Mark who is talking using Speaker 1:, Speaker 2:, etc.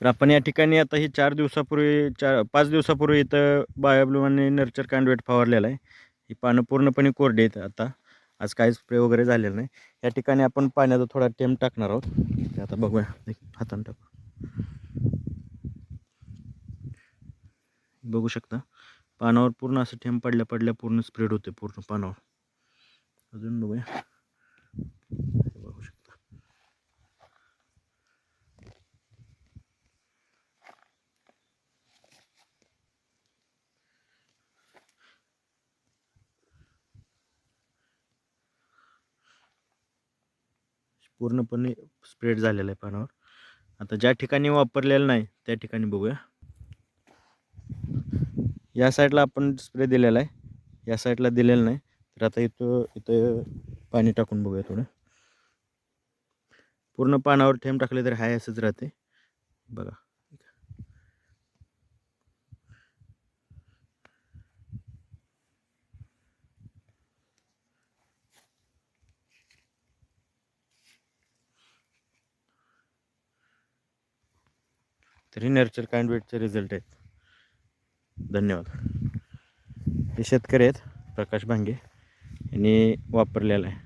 Speaker 1: तर आपण या ठिकाणी आता ही चार दिवसापूर्वी चार पाच दिवसापूर्वी इथं बायोब्लू आणि नर्चर कांडवेट फवारलेला आहे. ही पानं पूर्णपणे कोरडी आहेत आता. आज काही स्प्रे वगैरे झालेला नाही. या ठिकाणी आपण पाण्याचा थोडा टेम टाकणार आहोत. ते आता बघूया. एक हातानं टाकू. बघू शकता. पानावर पूर्ण असं ठेम पडल्या पडल्या पूर्ण स्प्रेड होते पूर्ण पानावर. अजून बघूया. पूर्णपणे स्प्रेड झालेलं आहे पानावर. आता ज्या ठिकाणी वापरलेलं नाही त्या ठिकाणी बघूया. या साईडला आपण स्प्रे दिलेला आहे. या साईडला दिलेलं नाही. तर आता इथं इथं पाणी टाकून बघूया थोडं. पूर्ण पानावर थेंब टाकले तरी हाय असंच राहते. बघा. तरी नर्चर काइंड वेटचे रिझल्ट आहेत. धन्यवाद. हे शेतकरी आहेत प्रकाश भांगे यांनी वापरलेला आहे.